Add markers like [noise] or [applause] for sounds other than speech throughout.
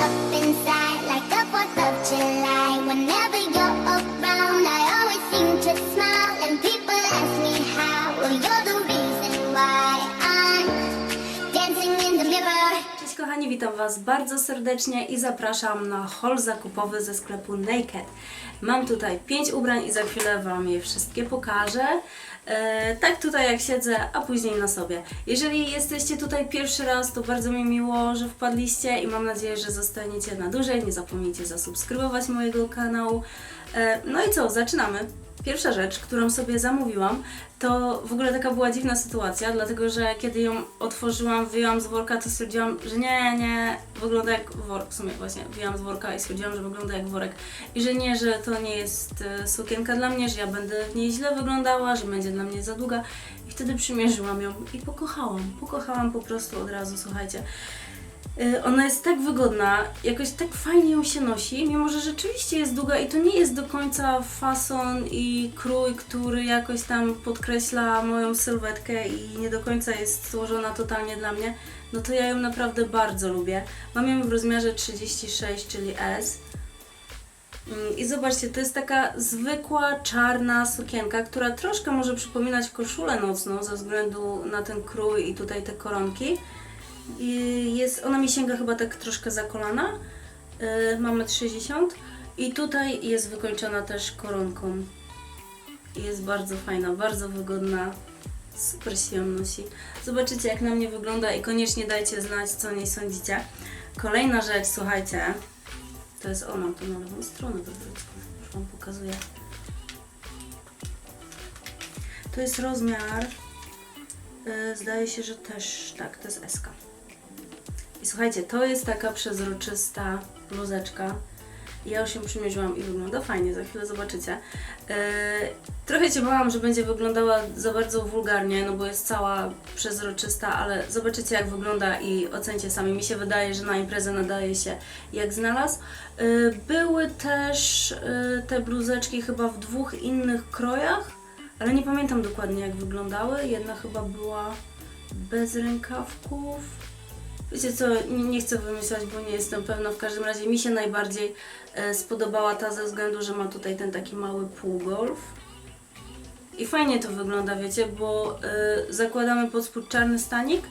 up inside witam Was bardzo serdecznie i zapraszam na haul zakupowy ze sklepu Naked. Mam tutaj 5 ubrań i za chwilę Wam je wszystkie pokażę. E, tak tutaj jak siedzę, a później na sobie. Jeżeli jesteście tutaj pierwszy raz, to bardzo mi miło, że wpadliście i mam nadzieję, że zostaniecie na dłużej. Nie zapomnijcie zasubskrybować mojego kanału. E, no i co, zaczynamy. Pierwsza rzecz, którą sobie zamówiłam, to w ogóle taka była dziwna sytuacja, dlatego że kiedy ją otworzyłam, wyjęłam z worka, to stwierdziłam, że nie, nie, wygląda jak worek. W sumie właśnie wyjęłam z worka i stwierdziłam, że wygląda jak worek. I że nie, że to nie jest e, sukienka dla mnie, że ja będę w niej źle wyglądała, że będzie dla mnie za długa. I wtedy przymierzyłam ją i pokochałam. Pokochałam po prostu od razu, słuchajcie. Y, Ona jest tak wygodna, jakoś tak fajnie ją się nosi, mimo że rzeczywiście jest długa i to nie jest do końca fason i krój, który jakoś tam podkreśla moją sylwetkę i nie do końca jest złożona totalnie dla mnie, no to ja ją naprawdę bardzo lubię. Mam ją w rozmiarze 36, czyli S. Mm, I zobaczcie, to jest taka zwykła czarna sukienka, która troszkę może przypominać koszulę nocną ze względu na ten krój i tutaj te koronki. Jest, ona mi sięga chyba tak troszkę za kolana. Yy, mamy 60 i tutaj jest wykończona też koronką. Jest bardzo fajna, bardzo wygodna. Super się ją nosi. Zobaczycie jak na mnie wygląda i koniecznie dajcie znać co o niej sądzicie. Kolejna rzecz, słuchajcie. To jest ona, to na lewą stronę wywróćmy. Już Wam pokazuję. To jest rozmiar. Yy, zdaje się, że też tak, to jest SK. I słuchajcie, to jest taka przezroczysta bluzeczka. Ja już ją przymierzyłam i wygląda fajnie, za chwilę zobaczycie. Yy, trochę się bałam, że będzie wyglądała za bardzo wulgarnie, no bo jest cała przezroczysta, ale zobaczycie jak wygląda i ocencie sami. Mi się wydaje, że na imprezę nadaje się jak znalazł. Yy, były też yy, te bluzeczki chyba w dwóch innych krojach, ale nie pamiętam dokładnie jak wyglądały. Jedna chyba była bez rękawków. Wiecie co, nie, nie chcę wymyślać, bo nie jestem pewna. W każdym razie mi się najbardziej e, spodobała ta ze względu, że ma tutaj ten taki mały półgolf. I fajnie to wygląda, wiecie, bo e, zakładamy pod spód czarny stanik.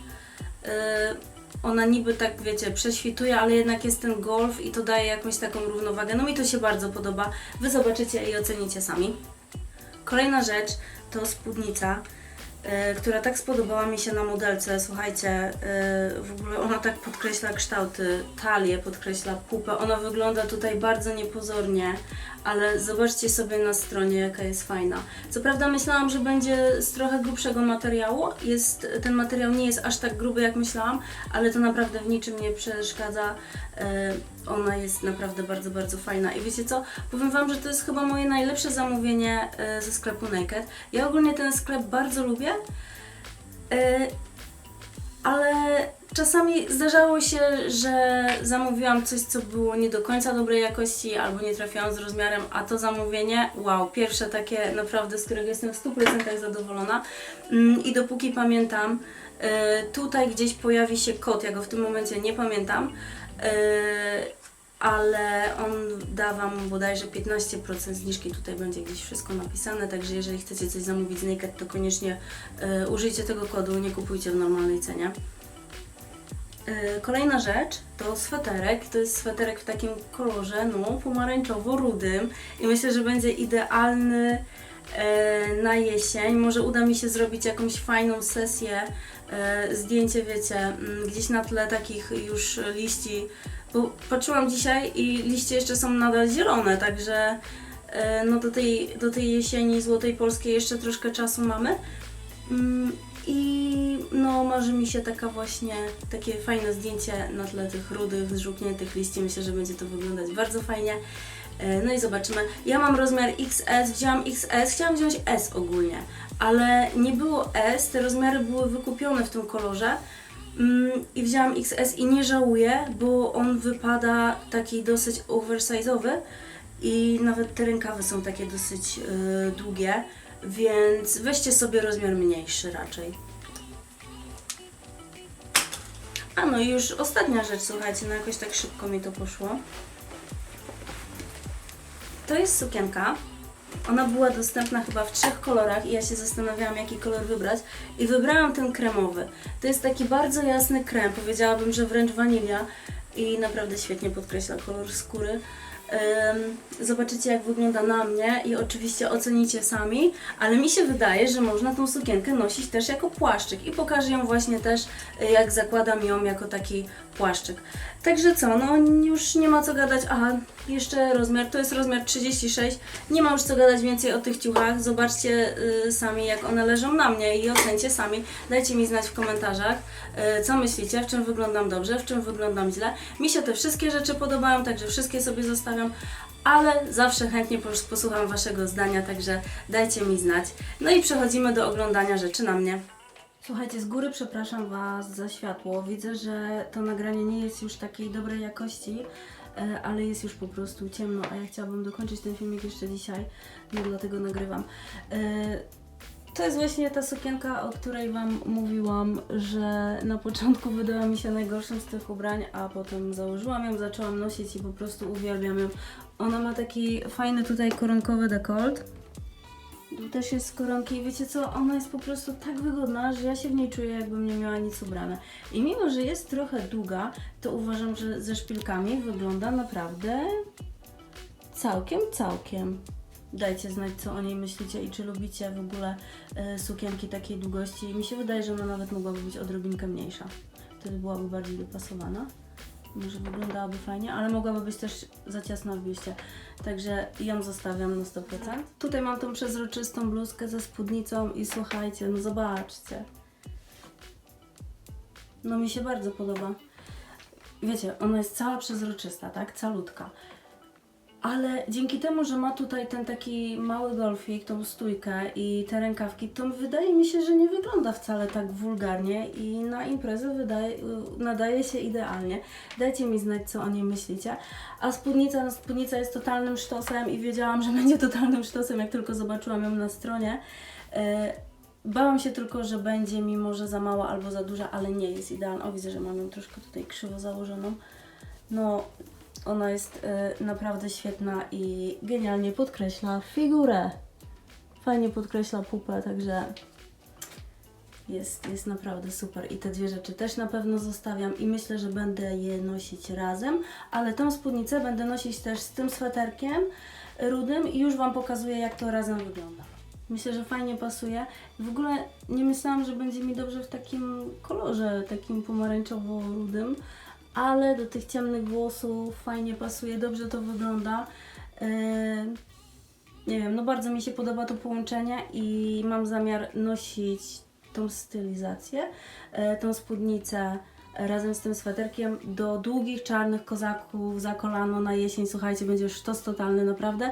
E, ona niby tak, wiecie, prześwituje, ale jednak jest ten golf i to daje jakąś taką równowagę. No mi to się bardzo podoba. Wy zobaczycie i ocenicie sami. Kolejna rzecz to spódnica, która tak spodobała mi się na modelce. Słuchajcie, e, w ogóle ona tak podkreśla kształty, talię, podkreśla pupę. Ona wygląda tutaj bardzo niepozornie, ale zobaczcie sobie na stronie, jaka jest fajna. Co prawda myślałam, że będzie z trochę grubszego materiału. Jest, ten materiał nie jest aż tak gruby, jak myślałam, ale to naprawdę w niczym nie przeszkadza. Ona jest naprawdę bardzo, bardzo fajna. I wiecie co? Powiem Wam, że to jest chyba moje najlepsze zamówienie e, ze sklepu Naked. Ja ogólnie ten sklep bardzo lubię, e, ale czasami zdarzało się, że zamówiłam coś, co było nie do końca dobrej jakości albo nie trafiłam z rozmiarem, a to zamówienie, wow, pierwsze takie naprawdę, z którego jestem w 100% zadowolona. Mm, I dopóki pamiętam, e, tutaj gdzieś pojawi się kod, ja go w tym momencie nie pamiętam, ale on da Wam bodajże 15% zniżki, tutaj będzie gdzieś wszystko napisane, także jeżeli chcecie coś zamówić z Naked, to koniecznie e, użyjcie tego kodu, nie kupujcie w normalnej cenie. E, Kolejna rzecz to sweterek. To jest sweterek w takim kolorze, no, pomarańczowo-rudym i myślę, że będzie idealny na jesień. Może uda mi się zrobić jakąś fajną sesję, zdjęcie, wiecie, mm, gdzieś na tle takich już liści, bo patrzyłam dzisiaj i liście jeszcze są nadal zielone, także e, no do tej, do tej jesieni złotej polskiej jeszcze troszkę czasu mamy. Mm, I no marzy mi się taka właśnie, takie fajne zdjęcie na tle tych rudych, zżółkniętych liści. Myślę, że będzie to wyglądać bardzo fajnie. E, No i zobaczymy. Ja mam rozmiar XS, wzięłam XS, chciałam wziąć S ogólnie, ale nie było S, te rozmiary były wykupione w tym kolorze. Mm, I wzięłam XS i nie żałuję, bo on wypada taki dosyć oversize'owy i nawet te rękawy są takie dosyć y, długie, więc weźcie sobie rozmiar mniejszy raczej. A no i już ostatnia rzecz, słuchajcie, no jakoś tak szybko mi to poszło. To jest sukienka. Ona była dostępna chyba w trzech kolorach i ja się zastanawiałam, jaki kolor wybrać. I wybrałam ten kremowy. To jest taki bardzo jasny krem, powiedziałabym, że wręcz wanilia. I naprawdę świetnie podkreśla kolor skóry. Zobaczycie, jak wygląda na mnie i oczywiście ocenicie sami, ale mi się wydaje, że można tą sukienkę nosić też jako płaszczyk i pokażę ją właśnie też, y, jak zakładam ją jako taki płaszczyk. Także co, no już nie ma co gadać. Aha, jeszcze rozmiar, to jest rozmiar 36. Nie ma już co gadać więcej o tych ciuchach. Zobaczcie y, sami, jak one leżą na mnie i ocencie sami. Dajcie mi znać w komentarzach, y, co myślicie, w czym wyglądam dobrze, w czym wyglądam źle. Mi się te wszystkie rzeczy podobają, także wszystkie sobie zostawiam, ale zawsze chętnie pos- posłucham Waszego zdania, także dajcie mi znać. No i przechodzimy do oglądania rzeczy na mnie. Słuchajcie, z góry przepraszam Was za światło. Widzę, że to nagranie nie jest już takiej dobrej jakości, e, ale jest już po prostu ciemno, a ja chciałabym dokończyć ten filmik jeszcze dzisiaj, no dlatego nagrywam. To jest właśnie ta sukienka, o której Wam mówiłam, że na początku wydała mi się najgorszym z tych ubrań, a potem założyłam ją, zaczęłam nosić i po prostu uwielbiam ją. Ona ma taki fajny tutaj koronkowy dekolt. Tu też jest z koronki i wiecie co, ona jest po prostu tak wygodna, że ja się w niej czuję jakbym nie miała nic ubrane. I mimo, że jest trochę długa, to uważam, że ze szpilkami wygląda naprawdę całkiem, całkiem. Dajcie znać, co o niej myślicie i czy lubicie w ogóle e, sukienki takiej długości. Mi się wydaje, że ona nawet mogłaby być odrobinkę mniejsza. Wtedy byłaby bardziej dopasowana. Może wyglądałaby fajnie, ale mogłaby być też za ciasna w biuście. Także ją zostawiam na 100%. Tutaj mam tą przezroczystą bluzkę ze spódnicą i słuchajcie, no zobaczcie. No mi się bardzo podoba. Wiecie, ona jest cała przezroczysta, tak? Calutka. Ale dzięki temu, że ma tutaj ten taki mały golfik, tą stójkę i te rękawki, to wydaje mi się, że nie wygląda wcale tak wulgarnie i na imprezę wydaje, nadaje się idealnie. Dajcie mi znać, co o niej myślicie. A spódnica, no spódnica jest totalnym sztosem i wiedziałam, że [laughs] będzie totalnym sztosem, jak tylko zobaczyłam ją na stronie. E, Bałam się tylko, że będzie mi może za mała albo za duża, ale nie jest idealna. O, widzę, że mam ją troszkę tutaj krzywo założoną. No, ona jest e, naprawdę świetna i genialnie podkreśla figurę. Fajnie podkreśla pupę, także jest, jest naprawdę super. I te dwie rzeczy też na pewno zostawiam i myślę, że będę je nosić razem, ale tą spódnicę będę nosić też z tym sweterkiem rudym i już Wam pokazuję, jak to razem wygląda. Myślę, że fajnie pasuje. W ogóle nie myślałam, że będzie mi dobrze w takim kolorze, takim pomarańczowo-rudym, ale do tych ciemnych włosów fajnie pasuje, dobrze to wygląda. Yy, nie wiem, no bardzo mi się podoba to połączenie i mam zamiar nosić tą stylizację, e, tą spódnicę razem z tym sweterkiem do długich czarnych kozaków za kolano na jesień. Słuchajcie, będzie już sztos totalny naprawdę.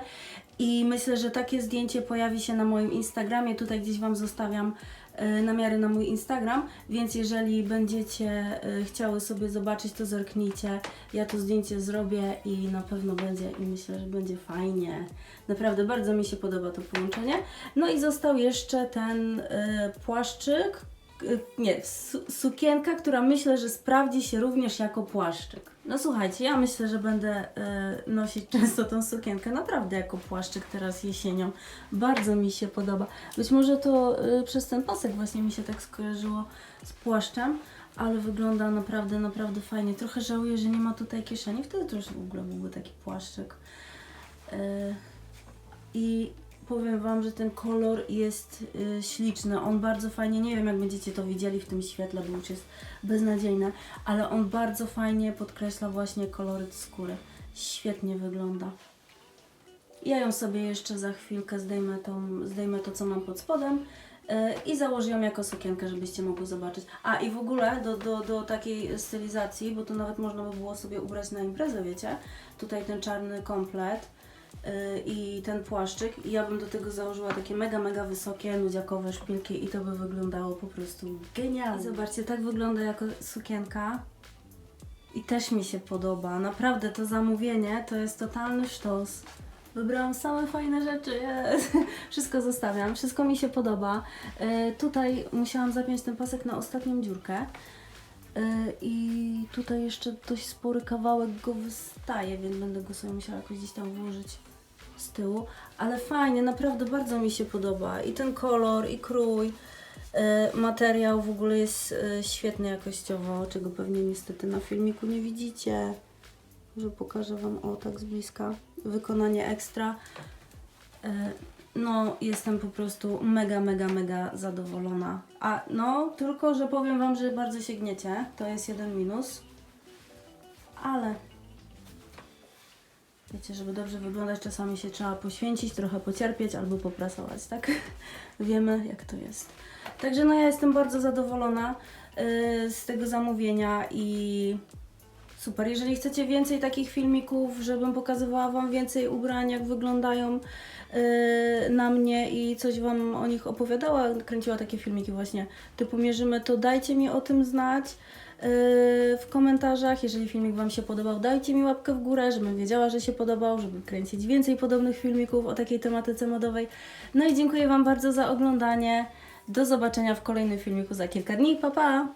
I myślę, że takie zdjęcie pojawi się na moim Instagramie. Tutaj gdzieś Wam zostawiam e, namiary na mój Instagram, więc jeżeli będziecie e, chciały sobie zobaczyć, to zerknijcie. Ja to zdjęcie zrobię i na pewno będzie i myślę, że będzie fajnie. Naprawdę bardzo mi się podoba to połączenie. No i został jeszcze ten e, płaszczyk, nie, su sukienka, która myślę, że sprawdzi się również jako płaszczyk. No słuchajcie, ja myślę, że będę e, nosić często tą sukienkę, naprawdę jako płaszczyk teraz jesienią. Bardzo mi się podoba. Być może to e, przez ten pasek właśnie mi się tak skojarzyło z płaszczem, ale wygląda naprawdę, naprawdę fajnie. Trochę żałuję, że nie ma tutaj kieszeni, wtedy to już w ogóle byłby taki płaszczyk. E, I powiem Wam, że ten kolor jest y, śliczny. On bardzo fajnie, nie wiem jak będziecie to widzieli w tym świetle, bo już jest beznadziejne, ale on bardzo fajnie podkreśla właśnie koloryt skóry. Świetnie wygląda. Ja ją sobie jeszcze za chwilkę zdejmę, tą, zdejmę to, co mam pod spodem y, i założę ją jako sukienkę, żebyście mogły zobaczyć. A i w ogóle do, do, do takiej stylizacji, bo to nawet można by było sobie ubrać na imprezę, wiecie? Tutaj ten czarny komplet i ten płaszczyk i ja bym do tego założyła takie mega, mega wysokie, nudziakowe szpilki i to by wyglądało po prostu genialnie. Zobaczcie, tak wygląda jako sukienka. I też mi się podoba. Naprawdę to zamówienie to jest totalny sztos. Wybrałam same fajne rzeczy. Jest. [laughs] Wszystko zostawiam. Wszystko mi się podoba. E, tutaj musiałam zapiąć ten pasek na ostatnią dziurkę. I tutaj jeszcze dość spory kawałek go wystaje, więc będę go sobie musiała jakoś gdzieś tam włożyć z tyłu. Ale fajnie, naprawdę bardzo mi się podoba. I ten kolor, i krój. E, Materiał w ogóle jest e, świetny jakościowo, czego pewnie niestety na filmiku nie widzicie. Może pokażę Wam o tak z bliska. Wykonanie ekstra. E, No, jestem po prostu mega, mega, mega zadowolona. A no, tylko że powiem Wam, że bardzo się gniecie. To jest jeden minus. Ale wiecie, żeby dobrze wyglądać, czasami się trzeba poświęcić, trochę pocierpieć albo poprasować, tak? [laughs] Wiemy, jak to jest. Także no, ja jestem bardzo zadowolona yy, z tego zamówienia i Super. Jeżeli chcecie więcej takich filmików, żebym pokazywała Wam więcej ubrań, jak wyglądają yy, na mnie i coś Wam o nich opowiadała, kręciła takie filmiki właśnie typu mierzymy, to dajcie mi o tym znać w komentarzach. Jeżeli filmik Wam się podobał, dajcie mi łapkę w górę, żebym wiedziała, że się podobał, żeby kręcić więcej podobnych filmików o takiej tematyce modowej. No i dziękuję Wam bardzo za oglądanie. Do zobaczenia w kolejnym filmiku za kilka dni. Pa, pa!